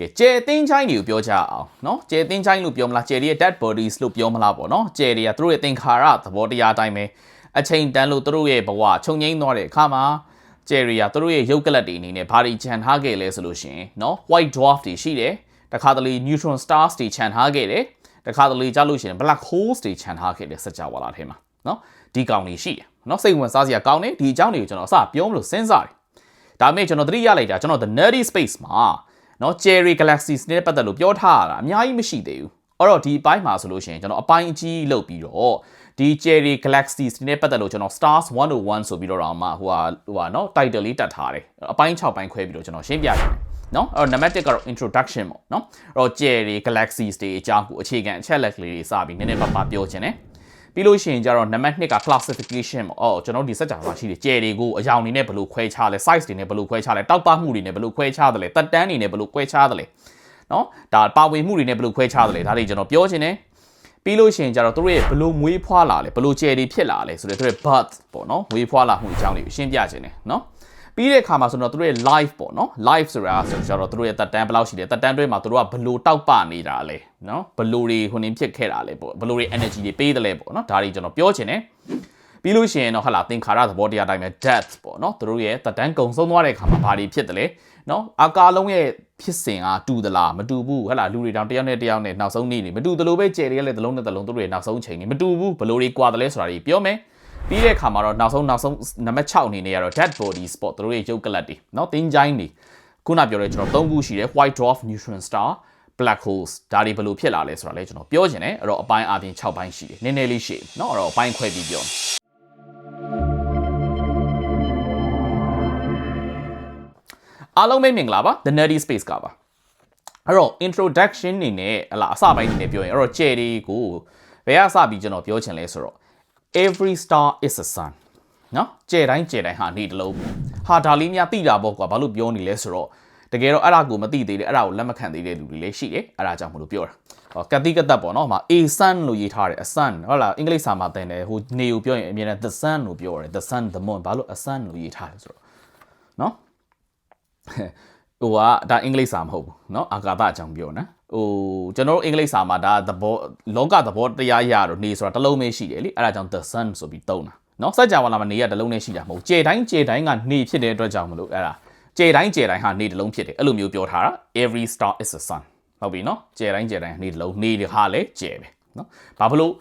ကဲကျဲတင်းချိုင်းတွေကိုပြောကြအောင်เนาะကျဲတင်းချိုင်းလို့ပြောမလားကျဲတွေရဲ့ dead bodies လို့ပြောမလားပေါ့เนาะကျဲတွေကသူတို့ရဲ့သင်္ခါရသဘောတရားအတိုင်းပဲအချိန်တန်လို့သူတို့ရဲ့ဘဝချုပ်ငိမ့်သွားတဲ့အခါမှာကျဲတွေကသူတို့ရဲ့ရုပ်ကလပ်တွေအနေနဲ့ဘာတွေခြံထားခဲ့လဲဆိုလို့ရှိရင်เนาะ white dwarf တွေရှိတယ်တခါတလေ neutron stars တွေခြံထားခဲ့တယ်တခါတလေကြားလို့ရှိရင် black holes တွေခြံထားခဲ့တယ်စကြဝဠာထဲမှာเนาะဒီကောင်တွေရှိတယ်เนาะစိတ်ဝင်စားစရာကောင်းတယ်ဒီအကြောင်းတွေကိုကျွန်တော်အစပြောမလို့စဉ်းစားတယ်ဒါပေမဲ့ကျွန်တော်သတိရလိုက်တာကျွန်တော် the nerdy space မှာ နော် Cherry Galaxies နဲ့ပတ်သက်လို့ပြောထားတာအများကြီးမရှိသေးဘူးအဲ့တော့ဒီအပိုင်းမှာဆိုလို့ရှိရင်ကျွန်တော်အပိုင်းအကြီးလုပ်ပြီးတော့ဒီ Cherry Galaxies နဲ့ပတ်သက်လို့ကျွန်တော် Stars 101ဆိုပြီးတော့တော့မှဟိုဟာဟိုဟာနော် title လေးတတ်ထားတယ်အပိုင်း6ပိုင်းခွဲပြီးတော့ကျွန်တော်ရှင်းပြတယ်နော်အဲ့တော့နံပါတ်1ကတော့ introduction ပေါ့နော်အဲ့တော့ Cherry Galaxies တွေအကြောင်းကိုအခြေခံအချက်လက်ကလေးတွေစပြီးနည်းနည်းပါးပါးပြောခြင်းတယ် ပြီးလို့ရှိရင်ကျတော့ number 2က classification ပေါ့အော်ကျွန်တော်ဒီစက်ကြမှာရှိတယ်ကြယ်တွေကိုအယောင်တွေနဲ့ဘယ်လိုခွဲခြားလဲ size တွေနဲ့ဘယ်လိုခွဲခြားလဲတောက်ပမှုတွေနဲ့ဘယ်လိုခွဲခြားတယ်လဲတက်တန်းတွေနဲ့ဘယ်လိုခွဲခြားတယ်လဲနော်ဒါပါဝင်မှုတွေနဲ့ဘယ်လိုခွဲခြားတယ်လဲဒါတွေကျွန်တော်ပြောချင်တယ်ပြီးလို့ရှိရင်ကျတော့သူတို့ရဲ့ဘယ်လိုမွေးဖွားလာလဲဘယ်လိုကြယ်တွေဖြစ်လာလဲဆိုတော့သူတို့ရဲ့ birth ပေါ့နော်မွေးဖွားလာမှုအကြောင်းတွေကိုရှင်းပြခြင်းတယ်နော် ပြီးတဲ့အခါမှာဆိုတော့သူတို့ရဲ့ live ပေါ့နော် live ဆိုတာဆိုတော့သူတို့ရဲ့တက်တန်းဘယ်လောက်ရှိတယ်တက်တန်းတွဲမှာသူတို့ကဘလို့တောက်ပနေတာလဲနော်ဘလို့တွေဟိုနေဖြစ်ခဲ့တာလဲပေါ့ဘလို့တွေ energy တွေပေးတယ်လဲပေါ့နော်ဒါတွေကျွန်တော်ပြောချင်တယ်ပြီးလို့ရှိရင်တော့ဟလာသင်္ခါရသဘောတရားတိုင်းပဲ death ပေါ့နော်သူတို့ရဲ့တက်တန်းကုံဆုံးသွားတဲ့အခါမှာဘာတွေဖြစ်တယ်လဲနော်အကာလုံးရဲ့ဖြစ်စဉ်ကတူသလားမတူဘူးဟလာလူတွေတောင်တယောက်နဲ့တယောက်နဲ့နောက်ဆုံးနေနေမတူသလိုပဲကြယ်တွေကလည်းသလုံးနဲ့သလုံးသူတို့ရဲ့နောက်ဆုံးချိန်နေမတူဘူးဘလို့တွေကွာတယ်လဲဆိုတာတွေပြောမယ် ပြီးတဲ့အခါမှာတော့နောက်ဆုံးနောက်ဆုံးနံပါတ်6အနေနဲ့ကတော့ dead body spot တို့ရဲ့ရုပ်ကလပ်တွေเนาะတင်းချိုင်းတွေခုနပြောတဲ့ကျွန်တော်၃ခုရှိတယ် white dwarf neutron star black holes ဒါတွေဘယ်လိုဖြစ်လာလဲဆိုတာလည်းကျွန်တော်ပြောချင်တယ်အဲ့တော့အပိုင်းအပြင်6ပိုင်းရှိတယ်နည်းနည်းလေးရှိတယ်เนาะအဲ့တော့အပိုင်းခွဲပြီးပြောအားလုံးပဲမင်္ဂလာပါ the nerdy space ကပါအဲ့တော့ introduction နေနဲ့ဟလာအစပိုင်းနေနဲ့ပြောရင်အဲ့တော့ကြယ်တွေကိုဘယ်ကစပြီးကျွန်တော်ပြောချင်လဲဆိုတော့ every star is a sun နော်ကြဲတိုင်းကြဲတိုင်းဟာနေတလုံးဟာဒါလေးများသိတာပေါ့ကွာဘာလို့ပြောနေလဲဆိုတော့တကယ်တော့အဲ့ဒါကိုမသိသေးတယ်အဲ့ဒါကိုလက်မခံသေးတဲ့လူတွေလည်းရှိတယ်အဲ့ဒါကြောင့်မလို့ပြောတာဟောကတိကတက်ပေါ့နော်ဟမှာ a sun လို့ရေးထားတယ် a sun ဟုတ်လားအင်္ဂလိပ်စာမှာသင်တယ်ဟိုနေကိုပြောရင်အမြဲတမ်း the sun လို့ပြောတယ် the sun the moon ဘာလို့ a sun လို့ရေးထားလဲဆိုတော့နော် ဟိုကဒါအင်္ဂလိပ်စာမဟုတ်ဘူးเนาะအာကာသအကြောင်းပြောနော်ဟိုကျွန်တော်တို့အင်္ဂလိပ်စာမှာဒါသဘောလောကသဘောတရားရတော့နေဆိုတာတစ်လုံးပဲရှိတယ်လေအဲ့ဒါကြောင့် the sun ဆိုပြီးသုံးတာเนาะစัจ java လာမှာနေရတစ်လုံးနဲ့ရှိတာမဟုတ်ကျေတိုင်းကျေတိုင်းကနေဖြစ်တဲ့အတွက်ကြောင့်မလို့အဲ့ဒါကျေတိုင်းကျေတိုင်းဟာနေတစ်လုံးဖြစ်တယ်အဲ့လိုမျိုးပြောထားတာ every star is a sun ဟုတ်ပြီเนาะကျေတိုင်းကျေတိုင်းနေတစ်လုံးနေဟာလည်းကျေပဲเนาะဘာဖြစ်လို့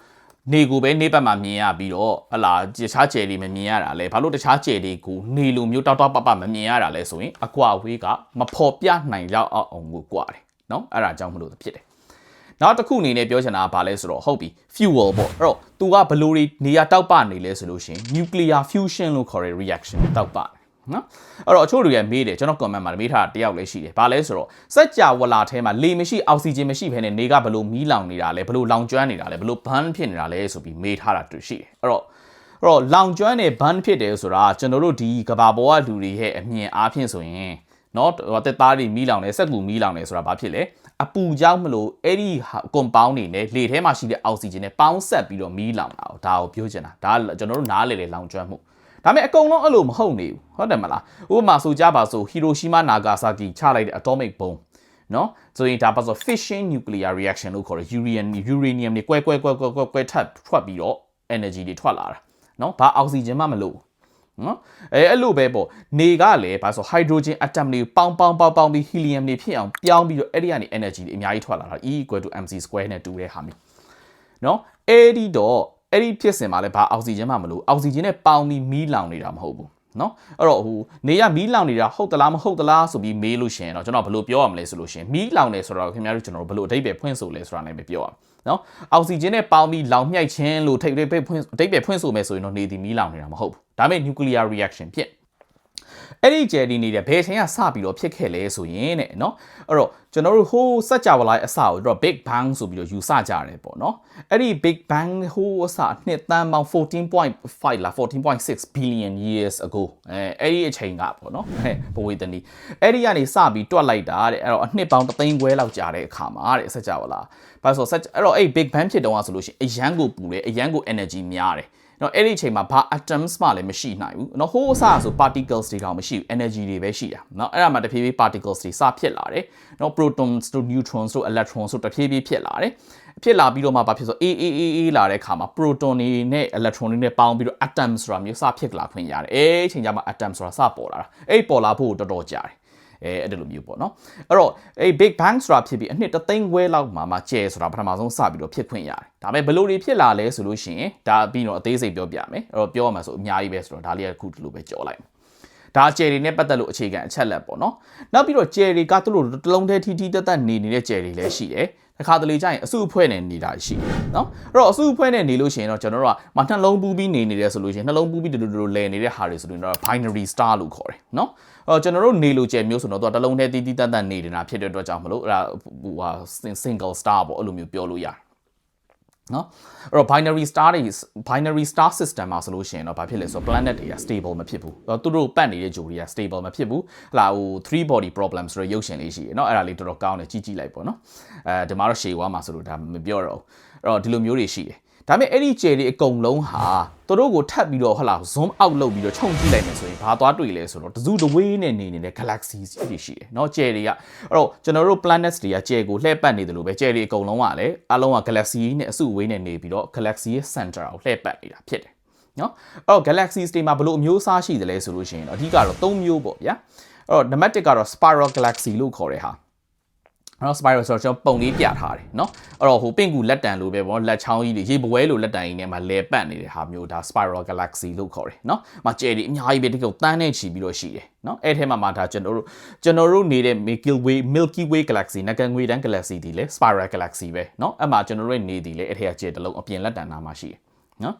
နေကိုပဲနေဘက်မှာမြင်ရပြီးတော့ဟလာတခြားကျယ်တွေမမြင်ရတာလဲဘာလို့တခြားကျယ်တွေကိုနေလိုမျိုးတောက်တောက်ပပမမြင်ရတာလဲဆိုရင်အကွာဝေးကမဖော်ပြနိုင်လောက်အောင်ကိုကွာတယ်နော်အဲ့ဒါကြောင့်မလို့ဖြစ်တယ်နောက်တစ်ခုအနေနဲ့ပြောချင်တာကဘာလဲဆိုတော့ဟုတ်ပြီ fuel ပေါ့အဲ့တော့ तू ကဘလို့နေရတောက်ပနေလဲဆိုလို့ရှိရင် nuclear fusion လို့ခေါ်တဲ့ reaction တောက်ပတယ် နော်အဲ့တော့အချို့လူတွေမေးတယ်ကျွန်တော် comment မှာမေးထားတာတယောက်လည်းရှိတယ်။ဘာလဲဆိုတော့စက်ကြဝဠာထဲမှာလေမရှိအောက်ဆီဂျင်မရှိဘဲနဲ့နေကဘလို့မီးလောင်နေတာလဲဘလို့လောင်ကျွမ်းနေတာလဲဘလို့ burn ဖြစ်နေတာလဲဆိုပြီးမေးထားတာတွေ့ရှိတယ်။အဲ့တော့အဲ့တော့လောင်ကျွမ်းနေ burn ဖြစ်တယ်ဆိုတာကျွန်တော်တို့ဒီကဘာပေါ်ကလူတွေရဲ့အမြင်အားဖြင့်ဆိုရင်နော်တက်သားတွေမီးလောင်နေစက်ကူမီးလောင်နေဆိုတာဘာဖြစ်လဲအပူကြောင့်မလို့အဲ့ဒီ compound တွေနဲ့လေထဲမှာရှိတဲ့အောက်ဆီဂျင်နဲ့ပေါင်းဆက်ပြီးတော့မီးလောင်တာဒါကိုပြောချင်တာဒါကျွန်တော်တို့နားလေလေလောင်ကျွမ်းမှု ဒါပေမဲ့အကုန်လုံးအဲ့လိုမဟုတ်နေဘူးဟုတ်တယ်မလားဥပမာဆိုကြပါဆိုဟီရိုရှီမာနာဂါဆာကီချလိုက်တဲ့ atomic bomb နော်ဆိုရင်ဒါပါဆို fission nuclear reaction လို့ခေါ်တဲ့ uranium uranium တွေကွဲကွဲကွဲကွဲကွဲကွဲထပ်ထွက်ပြီးတော့ energy တွေထွက်လာတာနော်ဘာအောက်ဆီဂျင်မှမလို့နော်အဲအဲ့လိုပဲပေါ့နေကလည်းဘာဆို hydrogen atom တွေပေါင်းပေါင်းပေါင်းပေါင်းပြီး helium တွေဖြစ်အောင်ပြောင်းပြီးတော့အဲ့ဒီကနေ energy တွေအများကြီးထွက်လာတာ E mc2 နဲ့တူတဲ့ဟာမျိုးနော်အဲ့ဒီတော့ အဲ့ဒီဖြစ်စဉ်မှာလည်းဘာအောက်ဆီဂျင်မှမလို့အောက်ဆီဂျင်နဲ့ပေါင်းပြီးမီးလောင်နေတာမဟုတ်ဘူးနော်အဲ့တော့ဟိုနေရမီးလောင်နေတာဟုတ်သလားမဟုတ်သလားဆိုပြီးမေးလို့ရှင်တော့ကျွန်တော်ဘယ်လိုပြောရမလဲဆိုလို့ရှင်မီးလောင်နေဆိုတော့ခင်ဗျားတို့ကျွန်တော်ဘယ်လိုအဓိပ္ပာယ်ဖွင့်ဆိုလဲဆိုတာလည်းပဲပြောရအောင်နော်အောက်ဆီဂျင်နဲ့ပေါင်းပြီးလောင်မြိုက်ခြင်းလို့ထိပ်ထိပ်ဖွင့်အဓိပ္ပာယ်ဖွင့်ဆိုမယ်ဆိုရင်တော့နေသည်မီးလောင်နေတာမဟုတ်ဘူးဒါပေမဲ့ nuclear reaction ဖြစ် အဲ့ဒီဂျယ်ဒီနေတဲ့ဘယ်ချိန်ကစပြီးတော့ဖြစ်ခဲ့လဲဆိုရင်တဲ့เนาะအဲ့တော့ကျွန်တော်တို့ဟိုးစัจ java လိုက်အစကိုတော့ big bang ဆိုပြီးတော့ယူဆကြတယ်ပေါ့เนาะအဲ့ဒီ big bang ဟိုးအစနှစ်တန်းပေါင်း14.5လား14.6 billion years ago အဲအဲ့ဒီအချိန်ကပေါ့เนาะဘဝေတနီအဲ့ဒီကနေစပြီးတွက်လိုက်တာတဲ့အဲ့တော့အနှစ်ပေါင်း3သိန်းခွဲလောက်ကြာတဲ့အခါမှာတဲ့စัจ java လာဘာလို့ဆိုစัจအဲ့တော့အဲ့ big bang ဖြစ်တော့ဆိုလို့ရှိရင်အရန်ကိုပူတယ်အရန်ကို energy များတယ် နော်အဲ့ဒီအချိန်မှာဘာ atoms မှလည်းမရှိနိုင်ဘူးနော်ဟိုးအစဆို particles တွေတောင်မရှိဘူး energy တွေပဲရှိတာနော်အဲ့ဒါမှတဖြည်းဖြည်း particles တွေစဖြစ်လာတယ်နော် protons တို့ neutrons တို့ electrons တို့တဖြည်းဖြည်းဖြစ်လာတယ်ဖြစ်လာပြီးတော့မှဘာဖြစ်ဆိုအေးအေးအေးအေးလာတဲ့အခါမှာ proton တွေနဲ့ electron တွေနဲ့ပေါင်းပြီးတော့ atom ဆိုတာမျိုးစဖြစ်လာခွင့်ရတယ်အဲအချိန်ကျမှ atom ဆိုတာစပေါ်လာတာအဲ့ပေါ်လာဖို့တော်တော်ကြာတယ် အဲအဲ့ဒီလိုမျိုးပေါ့နော်အဲ့တော့အဲ့ big bang ဆိုတာဖြစ်ပြီးအနှစ်တသိန်းခွဲလောက်မှာမှကျဲဆိုတာပထမဆုံးစပြီးတော့ဖြစ်ခွင့်ရတယ်ဒါပေမဲ့ဘယ်လိုတွေဖြစ်လာလဲဆိုလို့ရှိရင်ဒါပြီးတော့အသေးစိတ်ပြောပြမယ်အဲ့တော့ပြောရမှာဆိုအများကြီးပဲဆိုတော့ဒါလေးကခုဒီလိုပဲကြော်လိုက်ဒါကျယ်တွေနဲ့ပတ်သက်လို့အခြေခံအချက်လက်ပေါ့နော်နောက်ပြီးတော့ကျယ်တွေကသူတို့တလုံးတည်းထီထီတက်တက်နေနေတဲ့ကျယ်တွေလည်းရှိတယ်တစ်ခါတလေကျရင်အစုအဖွဲ့နဲ့နေတာရှိတယ်နော်အဲ့တော့အစုအဖွဲ့နဲ့နေလို့ရှိရင်တော့ကျွန်တော်တို့ကမနှလုံးပူးပြီးနေနေတယ်ဆိုလို့ရှိရင်နှလုံးပူးပြီးတူတူတူလဲနေတဲ့ဟာတွေဆိုရင်တော့ binary star လို့ခေါ်တယ်နော်အော် ကျွန်တော်တို့နေလို့ကျယ်မျိုးဆိုတော့သူကတလုံးတည်းတီးတီးတတ်တတ်နေနေတာဖြစ်တဲ့အတွက်ကြောင့်မလို့အဲ့ဒါဟိုဟာ single star ပေါ့အဲ့လိုမျိုးပြောလို့ရတယ်နော်အဲ့တော့ binary star တွေ binary star system မှာဆိုလို့ရှိရင်တော့ဘာဖြစ်လဲဆိုတော့ planet တွေက stable မဖြစ်ဘူးသူတို့ပတ်နေတဲ့ဂျိုတွေက stable မဖြစ်ဘူးဟလာဟို3 body problem ဆိုတော့ရုပ်ရှင်လေးရှိတယ်เนาะအဲ့ဒါလေးတော်တော်ကောင်းတယ်ကြည့်ကြည့်လိုက်ပေါ့နော်အဲဒီမှာတော့ရှေဝါမှာဆိုလို့ဒါမပြောတော့အဲ့တော့ဒီလိုမျိုးတွေရှိတယ် ဒါပေမဲ့အဲ့ဒီကျယ်တွေအကုန်လုံးဟာသူတို့ကိုထပ်ပြီးတော့ဟလာ zoom out လုပ်ပြီးတော့ခြုံကြည့်လိုက်မယ်ဆိုရင်ဘာသွားတွေ့လဲဆိုတော့တစုတဝေးနဲ့နေနေတဲ့ galaxies တွေရှိတယ်เนาะကျယ်တွေကအဲ့တော့ကျွန်တော်တို့ planets တွေကကျယ်ကိုလှည့်ပတ်နေတယ်လို့ပဲကျယ်တွေအကုန်လုံးကလည်းအလုံးက galaxy နဲ့အစုအဝေးနဲ့နေပြီးတော့ galaxy ရဲ့ center ကိုလှည့်ပတ်နေတာဖြစ်တယ်နော်အဲ့တော့ galaxies တွေမှာဘယ်လိုအမျိုးအစားရှိတယ်လဲဆိုလို့ရှိရင်တော့အဓိကတော့၃မျိုးပေါ့ဗျာအဲ့တော့ name 1ကတော့ spiral galaxy လို့ခေါ်တဲ့ဟာ အဲ့တော့ spiral ဆိုတော့ကျွန်တော်ပုံလေးပြထားတယ်เนาะအဲ့တော့ဟိုပင့်ကူလက်တံလိုပဲပေါ့လက်ချောင်းကြီးတွေရေပွဲလိုလက်တံကြီးနဲ့မှာလဲပတ်နေတဲ့ဟာမျိုးဒါ spiral galaxy လို့ခေါ်တယ်เนาะမှာကျယ်ဒီအများကြီးပဲတကယ်တန်းနဲ့ချီပြီးတော့ရှိတယ်เนาะအဲ့ထဲမှာမှာဒါကျွန်တော်တို့ကျွန်တော်တို့နေတဲ့ Milky Way Milky Way galaxy နဂန်ငွေတန်း galaxy ဒီလေ spiral galaxy ပဲเนาะအဲ့မှာကျွန်တော်တို့နေဒီလေအဲ့ထဲကကျယ်တလုံးအပြင်လက်တံနာမှာရှိတယ်เนาะ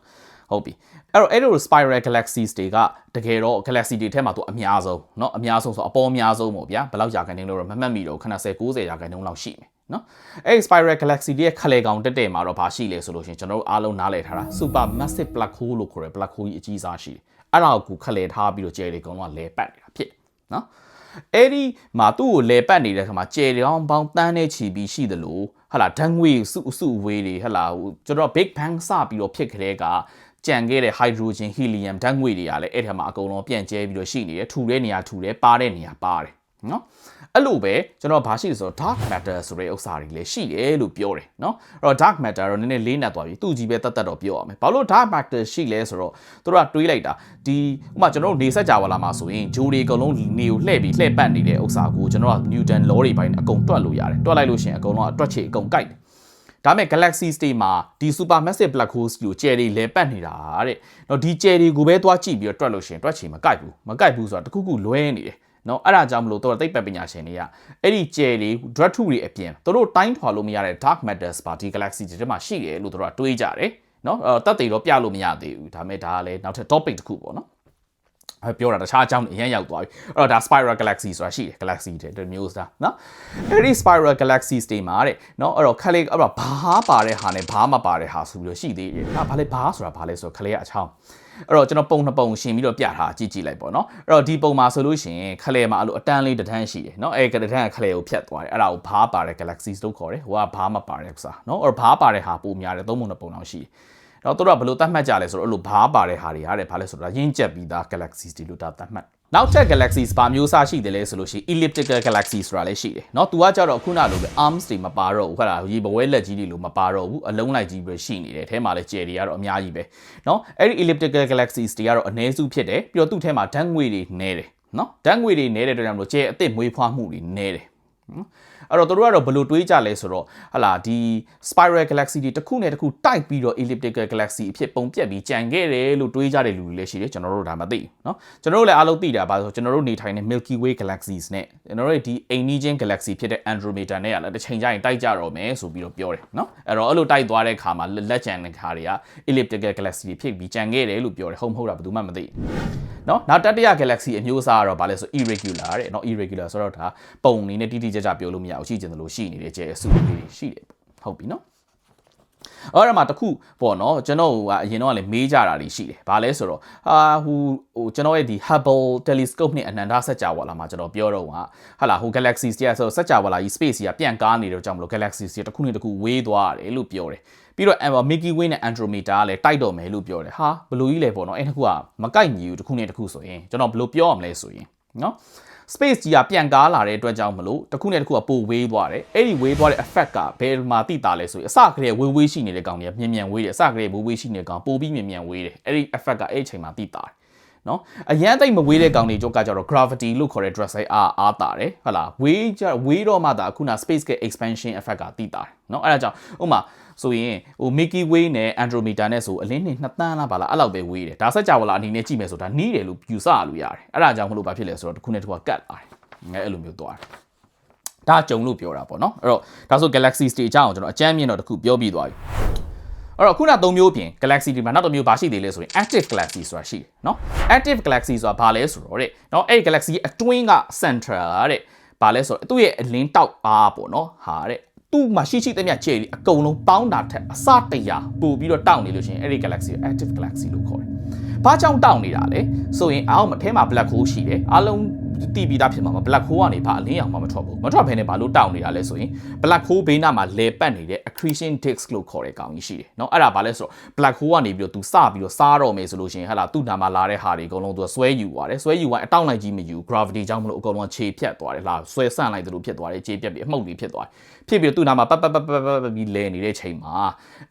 ဟုတ်ပြီအဲ့တော့အဲ့လို spiral galaxies တွေကတကယ်တော့ galaxy တွေထဲမှာသူအများဆုံးเนาะအများဆုံးဆိုအပေါ်အများဆုံးပေါ့ဗျာဘယ်လောက်ရာခိုင်နှုန်းလို့တော့မမှတ်မိတော့ခဏ10 90ရာခိုင်နှုန်းလောက်ရှိမယ်เนาะအဲ့ spiral galaxy တွေရဲ့ခလေကောင်တက်တဲ့မှာတော့ဘာရှိလဲဆိုလို့ရှင်ကျွန်တော်တို့အားလုံးနားလည်ထားတာ super massive black hole လို့ခေါ်တဲ့ black hole ကြီးအကြီးစားရှိတယ်အဲ့ဒါကိုခလေထားပြီးတော့ကျယ်တွေအကုန်လုံးကလဲပတ်နေတာဖြစ်เนาะအဲ့ဒီမှာသူ့ကိုလဲပတ်နေတဲ့ခါမှာကျယ်တောင်ပေါင်းတန်းနဲ့ချီပြီးရှိသလိုဟလာဓာတ်ငွေစုစုဝေးတွေဟလာဟိုကျွန်တော် big bang စပြီးတော့ဖြစ်ခတဲ့က ကြံခဲ့တဲ့ hydrogen helium ဓာတ်ငွေ့တွေကလည်းအဲ့ထက်မှာအကုန်လုံးပြန့်ကျဲပြီးတော့ရှိနေတယ်ထူတဲ့နေရာထူတယ်ပါတဲ့နေရာပါတယ်နော်အဲ့လိုပဲကျွန်တော်ဘာရှိလဲဆိုတော့ dark matter ဆိုတဲ့ဥစ္စာတွေလည်းရှိတယ်လို့ပြောတယ်နော်အဲ့တော့ dark matter တော့နည်းနည်းလေးနက်သွားပြီသူကြီးပဲတတ်တတ်တော့ပြောရမယ်ဘာလို့ dark matter ရှိလဲဆိုတော့သူတို့ကတွေးလိုက်တာဒီဥပမာကျွန်တော်တို့နေဆက်ကြဝလာမှာဆိုရင်ဂျိုးတွေအကုန်လုံးနေကိုလှည့်ပြီးလှည့်ပတ်နေတဲ့ဥစ္စာကိုကျွန်တော်က Newton law တွေပိုင်းအကုန်တွက်လို့ရတယ်တွက်လိုက်လို့ရှိရင်အကုန်လုံးအတွက်ချေအကုန်ကိုက်တယ် ဒါမဲ့ galaxy state မှာဒီ supermassive black holes ကိုကျယ်တွေလဲပတ်နေတာတဲ့။နော်ဒီကျယ်တွေကိုပဲသွားကြည့်ပြီးတော့တွက်လို့ရှိရင်တွက်ချင်မကိုက်ဘူး။မကိုက်ဘူးဆိုတာတခုခုလွဲနေတယ်။နော်အဲ့ဒါကြောင့်မလို့တော့သိပ္ပံပညာရှင်တွေကအဲ့ဒီကျယ်တွေ drug ထုတွေအပြင်သူတို့တိုင်းထွာလို့မရတဲ့ dark matter ပါဒီ galaxy တွေထဲမှာရှိတယ်လို့သူတို့ကတွေးကြတယ်။နော်အဲ့တက်တွေတော့ပြလို့မရသေးဘူး။ဒါမဲ့ဒါကလည်းနောက်ထပ် topic တစ်ခုပေါ့နော်။အဲ ပြောတာတခြားအကြောင်းအရင်ရောက်သွားပြီအဲ့တော့ဒါ spiral galaxy ဆိုတာရှိတယ် galaxy တဲ့မျိုးစားနော်အဲ့ဒီ spiral galaxies တွေမှာတဲ့နော်အဲ့တော့ခလေးအဲ့တော့ဘာပါတဲ့ဟာနဲ့ဘာမပါတဲ့ဟာဆိုပြီးတော့ရှိသေးတယ်ဟာဘာလဲဘာဆိုတာဘာလဲဆိုတော့ခလေးကအချောင်းအဲ့တော့ကျွန်တော်ပုံနှစ်ပုံရှင်ပြီးတော့ပြထားကြည့်ကြည့်လိုက်ပေါ့နော်အဲ့တော့ဒီပုံမှာဆိုလို့ရှိရင်ခလဲမှာအဲ့လိုအတန်းလေးတန်းရှိတယ်နော်အဲ့ကတန်းကခလဲကိုဖြတ်သွားတယ်အဲ့ဒါကိုဘာပါတဲ့ galaxies လို့ခေါ်တယ်ဟိုကဘာမပါတဲ့ဥစားနော်အဲ့တော့ဘာပါတဲ့ဟာပိုများတယ်သုံးပုံနှစ်ပုံလောက်ရှိတယ် တော့တို့ကဘယ်လိုသတ်မှတ်ကြလဲဆိုတော့အဲ့လိုဘားပါတဲ့ဟာတွေဟာတဲ့ဘာလဲဆိုတော့ရင်းကျက်ပြီးသား galaxies တွေလို့ဒါသတ်မှတ်နောက်ထပ် galaxies ပါမျိုးစားရှိတယ်လဲဆိုလို့ရှိရင် elliptical galaxies ဆိုတာလည်းရှိတယ်เนาะသူကကြတော့ခုနလိုပဲ arms တွေမပါတော့ဘူးခါရေဘဝဲလက်ကြီးတွေလို့မပါတော့ဘူးအလုံးလိုက်ကြီးပဲရှိနေတယ်အဲထဲမှာလည်းကျယ်တွေကတော့အများကြီးပဲเนาะအဲ့ဒီ elliptical galaxies တွေကတော့အနည်းစုဖြစ်တယ်ပြီးတော့သူ့ထဲမှာဓာတ်ငွေတွေနဲတယ်เนาะဓာတ်ငွေတွေနဲတဲ့အတွက်ကြောင့်မလို့ကျယ်အစ်စ်မွေးဖွားမှုတွေနဲတယ် အဲ့တော့တို့ကတော့ဘယ်လိုတွေးကြလဲဆိုတော့ဟလာဒီ spiral galaxy တွေတစ်ခုနဲ့တစ်ခုတိုက်ပြီးတော့ elliptical galaxy အဖြစ်ပုံပြက်ပြီးကြံခဲ့တယ်လို့တွေးကြတဲ့လူတွေလည်းရှိတယ်ကျွန်တော်တို့ဒါမသိဘူးเนาะကျွန်တော်တို့လည်းအားလုံးသိတာပါဆိုကျွန်တော်တို့နေထိုင်တဲ့ Milky Way galaxies နဲ့ကျွန်တော်တို့ဒီအိမ်နီးချင်း galaxy ဖြစ်တဲ့ Andromeda နဲ့ကလည်းတစ်ချိန်ကျရင်တိုက်ကြတော့မယ်ဆိုပြီးတော့ပြောတယ်เนาะအဲ့တော့အဲ့လိုတိုက်သွားတဲ့ခါမှာလက်ကျန်တဲ့ခါတွေက elliptical galaxy တွေဖြစ်ပြီးကြံခဲ့တယ်လို့ပြောတယ်ဟုတ်မဟုတ်တာဘယ်သူမှမသိဘူးเนาะနောက်တတိယ galaxy အမျိုးအစားကတော့ဗာလဲဆို irregular တဲ့เนาะ irregular ဆိုတော့ဒါပုံနေနဲ့တိတိကျကျပြောလို့မရဘူး ဘူးရှိကျင်တယ်လို့ရှိနေတဲ့ကျဲအစုလေးတွေရှိတယ်ပေါ့ဟုတ်ပြီနော်အဲ့ဒါမှတစ်ခုပေါ့နော်ကျွန်တော်ကအရင်တော့ကလည်းမေးကြတာတွေရှိတယ်ဘာလဲဆိုတော့အာဟိုဟိုကျွန်တော်ရဲ့ဒီ Hubble telescope နဲ့အနန္တစัจ java လာမှာကျွန်တော်ပြောတော့ဟာဟာလာဟို galaxies တွေကဆိုစัจ java လာကြီး space ကြီးကပြန့်ကားနေတော့ကြောင့်မလို့ galaxies တွေတစ်ခုနဲ့တစ်ခုဝေးသွားတယ်လို့ပြောတယ်ပြီးတော့ Milky Way နဲ့ Andromeda ကလည်းတိုက်တော့မယ်လို့ပြောတယ်ဟာဘလို့ကြီးလဲပေါ့နော်အဲ့တစ်ခုကမကိုက်ညီဘူးတစ်ခုနဲ့တစ်ခုဆိုရင်ကျွန်တော်ဘလို့ပြောရမလဲဆိုရင်နော် space ကြီးကပြန်ကားလာတဲ့အတွက်ကြောင့်မလို့တစ်ခုနဲ့တစ်ခုကပိုဝေးသွားတယ်အဲ့ဒီဝေးသွားတဲ့ effect ကဘယ်မှာတိတာလဲဆိုရင်အစကတည်းကဝေးဝေးရှိနေတဲ့ကောင်တွေကမြင်မြန်ဝေးတယ်အစကတည်းကဝေးဝေးရှိနေတဲ့ကောင်ပိုပြီးမြင်မြန်ဝေးတယ်အဲ့ဒီ effect ကအဲ့ဒီအချိန်မှာတိတာတယ် နော်အရန်သိမ့်မဝေးတဲ့ကောင်တွေကြောက်ကကြတော့ gravity လို့ခေါ်တဲ့ dress size အားအားတာတယ်ဟုတ်လားဝေးကြဝေးတော့မှဒါခုန space က expansion effect ကတိတာတယ်နော်အဲ့ဒါကြောင့်ဥပမာဆိုရင်ဟို Milky Way နဲ့ Andromeda နဲ့ဆိုအလင်းနှစ်2တန်းလားပါလားအဲ့လောက်ပဲဝေးတယ်ဒါဆက်ကြဝဠာအနေနဲ့ကြည့်မယ်ဆိုတာနီးတယ်လို့ယူဆရလို့ရတယ်အဲ့ဒါကြောင့်မလို့ဘာဖြစ်လဲဆိုတော့တစ်ခုနဲ့တစ်ခုကကတ်လာတယ်ငဲအဲ့လိုမျိုးသွားတယ်ဒါကြုံလို့ပြောတာပေါ့နော်အဲ့တော့ဒါဆို Galaxy Stage အကြောင်းကျွန်တော်အကြမ်းမြင်တော့တစ်ခုပြောပြသွားပြီ အဲ့တော့ခုနသုံးမျိုးပြင် Galaxy ဒီမှာနောက်တစ်မျိုးဘာရှိသေးလဲဆိုရင် Active Galaxy ဆိုတာရှိတယ်เนาะ Active Galaxy ဆိုတာဘာလဲဆိုတော့တဲ့เนาะအဲ့ Galaxy အတွင်းက Central တဲ့ဘာလဲဆိုတော့သူ့ရဲ့အလင်းတောက်အားပေါ့เนาะဟာတဲ့သူ့မှာရှိရှိသမျှကျယ်အကုန်လုံးပေါင်းတာထက်အစတရာပို့ပြီးတော့တောက်နေလို့ရှိရင်အဲ့ဒီ Galaxy Active Galaxy လို့ခေါ်တယ်။ဘာကြောင့်တောက်နေတာလဲဆိုရင်အောက်မှာထဲမှာ black hole ရှိတယ်အားလုံး တိပြီးသားဖြစ်မှာမ black hole ကနေဘာအလင်းရောင်မှမထွက်ဘူးမထွက်ဘဲနဲ့ဘာလို့တောက်နေတာလဲဆိုရင် black hole ဘေးနားမှာလဲပတ်နေတဲ့ accretion disk လို့ခေါ်တဲ့ကောင်ကြီးရှိတယ်เนาะအဲ့ဒါဘာလဲဆိုတော့ black hole ကနေပြီးတော့ तू စပြီးတော့စားတော့မယ်ဆိုလို့ရှိရင်ဟဲ့လားသူ့နာမှာလာတဲ့ဟာတွေအကုန်လုံး तू ဆွဲယူသွားတယ်ဆွဲယူသွားအတောက်လိုက်ကြီးမယူ gravity ကြောင့်မလို့အကုန်လုံးခြေဖြတ်သွားတယ်လားဆွဲဆန့်လိုက်သလိုဖြစ်သွားတယ်ခြေပြတ်ပြီးအမှုတ်တွေဖြစ်သွားတယ်ဖြစ်ပြီးတော့သူ့နာမှာပတ်ပတ်ပတ်ပတ်ပတ်ပြီးလဲနေတဲ့ချိန်မှာ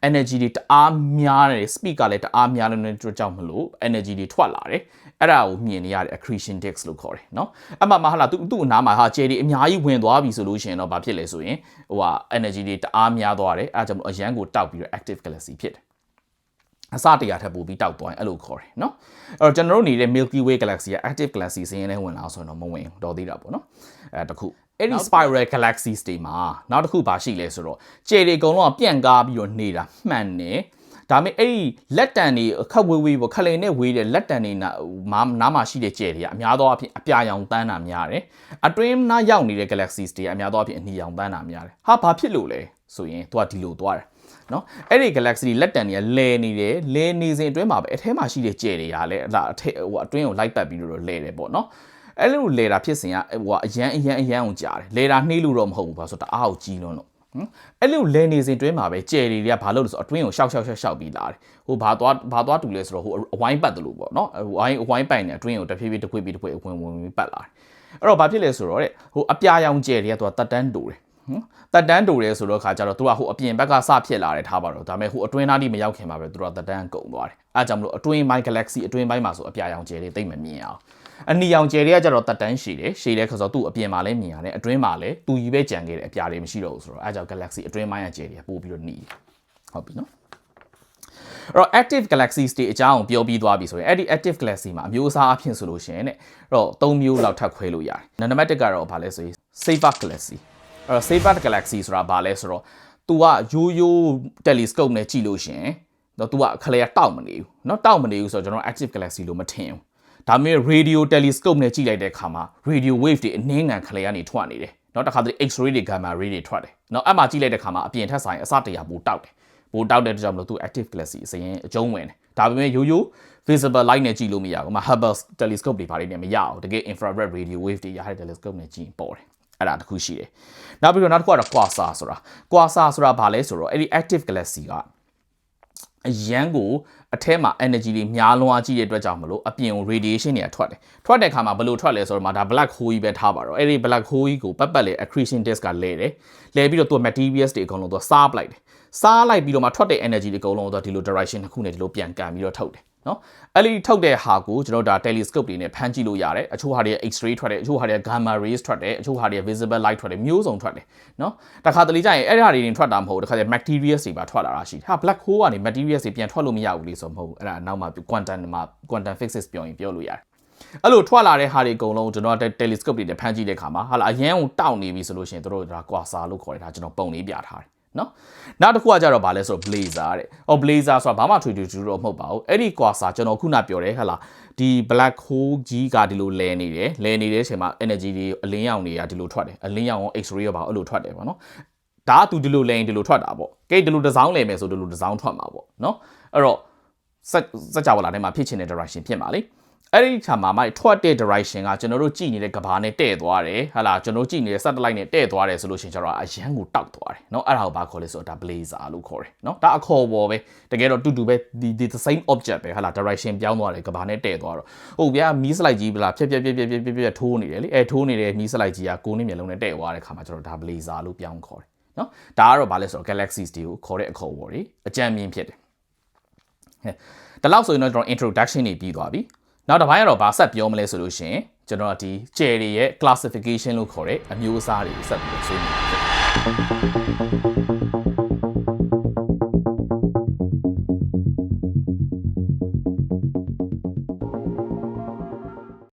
energy တွေတအားများတယ် speed ကလည်းတအားများနေတဲ့အတွက်ကြောင့်မလို့ energy တွေထွက်လာတယ် အဲ့ဒါကိုမြင်နေရတဲ့ accretion tax လို့ခေါ်တယ်နော်အမှမဟာလားသူသူ့အနားမှာဟာကျယ်တွေအများကြီးဝင်သွားပြီဆိုလို့ရှိရင်တော့ဘာဖြစ်လဲဆိုရင်ဟိုဟာ energy တွေတအားများသွားတယ်အဲ့ဒါကြောင့်အရန်ကိုတောက်ပြီးတော့ active galaxy ဖြစ်တယ်အစတရာထပ်ပို့ပြီးတောက်သွားရင်အဲ့လိုခေါ်တယ်နော်အဲ့တော့ကျွန်တော်တို့နေတဲ့ Milky Way Galaxy က active galaxy စင်းရင်းလဲဝင်လာဆိုရင်တော့မဝင်တော့သေးတာပေါ့နော်အဲတခုအဲ့ဒီ spiral galaxies တွေမှာနောက်တစ်ခုဘာရှိလဲဆိုတော့ကျယ်တွေအကုန်လုံးကပြန့်ကားပြီးတော့နေတာမှန်တယ် ဒါပေမဲ့အဲ့ဒီလက်တန်တွေခက်ဝေးဝေးပေါ့ခလိန်နဲ့ဝေးတဲ့လက်တန်တွေနာနားမှာရှိတဲ့ကြယ်တွေကအများသောအားဖြင့်အပြာရောင်တန်းတာများတယ်အတွင်းနားရောက်နေတဲ့ galaxies တွေကအများသောအားဖြင့်အနီရောင်တန်းတာများတယ်ဟာဘာဖြစ်လို့လဲဆိုရင်သူကဒီလိုသွားတယ်နော်အဲ့ဒီ galaxy လက်တန်တွေကလဲနေတယ်လဲနေစဉ်အတွင်းမှာပဲအထဲမှာရှိတဲ့ကြယ်တွေကလည်းအဲ့ဒါအထက်ဟိုအတွင်းကိုလိုက်ပတ်ပြီးတော့လဲတယ်ပေါ့နော်အဲ့လိုလေတာဖြစ်စဉ်ကဟိုအရန်အရန်အရန်အောင်ကြားတယ်လေတာနှေးလို့တော့မဟုတ်ဘူးပါဆိုတော့တအားကိုကြီးလွန်းလို့ဟမ် အဲ့လိုလဲနေစဉ်တွင်းမှာပဲကြယ်တွေကဘာလို့လဲဆိုအတွင်းကိုရှောက်ရှောက်ရှောက်ရှောက်ပြီးလာတယ်ဟိုဘာသွားဘာသွားတူလဲဆိုတော့ဟိုအဝိုင်းပတ်တယ်လို့ပေါ့နော်အဝိုင်းအဝိုင်းပိုင်နေအတွင်းကိုတဖြည်းဖြည်းတစ်ခွေပြီးတစ်ခွေဝင်ဝင်ပြီးပတ်လာတယ်အဲ့တော့ဘာဖြစ်လဲဆိုတော့တဲ့ဟိုအပြာရောင်ကြယ်တွေကသူကတက်တန်းတူတယ်ဟမ်တက်တန်းတူတယ်ဆိုတော့ခါကျတော့သူကဟိုအပြင်ဘက်ကစဖြစ်လာတယ်ထားပါတော့ဒါပေမဲ့ဟိုအတွင်းသားတိမရောက်ခင်မှာပဲသူတို့ကတက်တန်းကုန်သွားတယ်အဲကြောင့်မလို့အတွင်းပိုင်း galaxy အတွင်းပိုင်းမှာဆိုအပြာရောင်ကြယ်တွေတိတ်မမြင်အောင် အနီရောင်ကျယ်တွေကကြတော့တက်တန်းရှည်တယ်ရှည်တဲ့ခါဆိုသူ့အပြင်မှာလည်းမြင်ရတယ်အတွင်းမှာလည်းသူကြီးပဲကြံခဲ့တယ်အပြာတွေမရှိတော့ဘူးဆိုတော့အဲကြောင့် galaxy အတွင်းပိုင်းကကျယ်တွေကပို့ပြီးတော့နှီးဟုတ်ပြီနော်အဲ့တော့ active galaxies တွေအကြောင်းပြောပြီးသွားပြီဆိုရင်အဲ့ဒီ active galaxy မှာအမျိုးအစားအဖြစ်ဆိုလို့ရှိရင်တဲ့အဲ့တော့၃မျိုးလောက်ထပ်ခွဲလို့ရတယ်နံပါတ်1ကတော့ဗာလဲဆိုရင် safer galaxy အဲ့တော့ safer galaxy ဆိုတာဗာလဲဆိုတော့ तू ကရိုးရိုး telescope နဲ့ကြည့်လို့ရှိရင်တော့ तू ကခလဲတောက်မနေဘူးเนาะတောက်မနေဘူးဆိုတော့ကျွန်တော် active galaxy လို့မထင်ဘူး ဒါပေမဲ့ radio telescope နဲ့ကြည့်လိုက်တဲ့အခါမှာ radio wave တွေအနှင်းငံခလဲကနေထွက်နေတယ်เนาะတခါတည်း x-ray တွေ gamma ray တွေထွက်တယ်เนาะအဲ့မှာကြည့်လိုက်တဲ့အခါမှာအပြင်ထက်ဆိုင်အစတရာပိုတောက်တယ်ပိုတောက်တဲ့အတွက်ကြောင့်မလို့သူ active galaxy အစရင်အကျုံးဝင်တယ်ဒါပေမဲ့ရိုးရိုး visible light နဲ့ကြည့်လို့မရဘူး။မ Hubble telescope တွေဘာတွေနဲ့မရဘူး။တကယ် infrared radio wave တွေရတဲ့ telescope နဲ့ကြည့်ပေါ်တယ်။အဲ့ဒါတခုရှိတယ်။နောက်ပြီးတော့နောက်တစ်ခုကတော့ quasar ဆိုတာ quasar ဆိုတာဘာလဲဆိုတော့အဲ့ဒီ active galaxy က အရန်ကိုအထဲမှာ energy တွေများလွန်အားကြီးတဲ့အတွက်ကြောင့်မလို့အပြင်ကို radiation တွေကထွက်တယ်ထွက်တဲ့အခါမှာဘယ်လိုထွက်လဲဆိုတော့မှဒါ black hole ကြီးပဲထားပါတော့အဲ့ဒီ black hole ကြီးကိုပတ်ပတ်လေ accretion disk ကလဲတယ်လဲပြီးတော့သူ materials တွေအကုန်လုံးသူစားပလိုက်တယ်စားလိုက်ပြီးတော့မှထွက်တဲ့ energy တွေအကုန်လုံးသူဒီလို direction တစ်ခုနဲ့ဒီလိုပြန်ကန်ပြီးတော့ထုတ်တယ် နော်အဲ့ဒီထုတ်တဲ့ဟာကိုကျွန်တော်ဒါ telescope တွေနဲ့ဖမ်းကြည့်လို့ရတယ်အချို့ဟာတွေ x-ray ထွက်တယ်အချို့ဟာတွေ gamma rays ထွက်တယ်အချို့ဟာတွေ visible light ထွက်တယ်မျိုးစုံထွက်တယ်နော်တခါတလေကျရင်အဲ့ဒီဟာတွေတင်ထွက်တာမဟုတ်ဘူးတခါကျ materials တွေပါထွက်လာတာရှိတယ်ဟာ black hole ကနေ materials တွေပြန်ထွက်လို့မရဘူးလေဆိုမဟုတ်ဘူးအဲ့ဒါနောက်မှ quantum မှာ quantum physics ပြောရင်ပြောလို့ရတယ်အဲ့လိုထွက်လာတဲ့ဟာတွေအကုန်လုံးကျွန်တော် telescope တွေနဲ့ဖမ်းကြည့်တဲ့အခါမှာဟာလာအရန်ကိုတောက်နေပြီဆိုလို့ရှိရင်တို့ဒါ quasar လို့ခေါ်တယ်ဒါကျွန်တော်ပုံလေးပြထားတယ် နော်နောက်တစ်ခုကကြတော့ဗာလဲဆိုတော့ blazer တဲ့။အော် blazer ဆိုတာဘာမှထွေထွေထူးတော့မဟုတ်ပါဘူး။အဲ့ဒီ quasar ကျွန်တော်ခုနပြောတယ်ဟဲ့လားဒီ black hole ကြီးကဒီလိုလဲနေတယ်။လဲနေတဲ့အချိန်မှာ energy တွေအလင်းရောင်တွေကဒီလိုထွက်တယ်။အလင်းရောင်ရော x-ray ရောဘာအဲ့လိုထွက်တယ်ပေါ့နော်။ဒါကသူဒီလိုလဲရင်ဒီလိုထွက်တာပေါ့။ကဲဒီလို design လဲမယ်ဆိုဒီလို design ထွက်မှာပေါ့နော်။အဲ့တော့စက်စက်ကြပါလားထဲမှာဖြစ်ချင်တဲ့ direction ဖြစ်မှာလေ။ အဲ့ဒီခါမှာမှထွက်တဲ့ direction ကကျွန်တော်တို့ကြည့်နေတဲ့ကဘာနဲ့တဲ့သွားတယ်ဟာလာကျွန်တော်ကြည့်နေတဲ့ satellite နဲ့တဲ့သွားတယ်ဆိုလို့ရှိရင်ကျတော့အရန်ကိုတောက်သွားတယ်เนาะအဲ့ဒါကိုဘာခေါ်လဲဆိုတော့ဒါ blazer လို့ခေါ်တယ်เนาะဒါအခေါ်ပေါ်ပဲတကယ်တော့တူတူပဲဒီ the same object ပဲဟာလာ direction ပြောင်းသွားတယ်ကဘာနဲ့တဲ့သွားတော့ဟုတ်ဗျာမီးစလိုက်ကြီးဗလားဖြက်ဖြက်ဖြက်ဖြက်ဖြက်ဖြက်ဖြက်ထိုးနေတယ်လေအဲထိုးနေတဲ့မီးစလိုက်ကြီးကကိုနေမျက်လုံးနဲ့တဲ့သွားတဲ့ခါမှာကျတော့ဒါ blazer လို့ပြောင်းခေါ်တယ်เนาะဒါကတော့ဘာလဲဆိုတော့ galaxies တွေကိုခေါ်တဲ့အခေါ်ပေါ်တွေအကြံမြင်ဖြစ်တယ်ဟဲ့ဒါလောက်ဆိုရင်တော့ကျွန်တော် introduction နေပြီးသွားပြီ နောက်တစ်ပိုင်းကတော့ဗာဆက်ပြောမလဲဆိုလို့ရှိရင်ကျွန်တော်ကဒီ cherry ရဲ့ classification လို့ခေါ်တဲ့အမျိုးအစားတွေကိုဆက်ပြီးဆွေးနွေးပါမယ်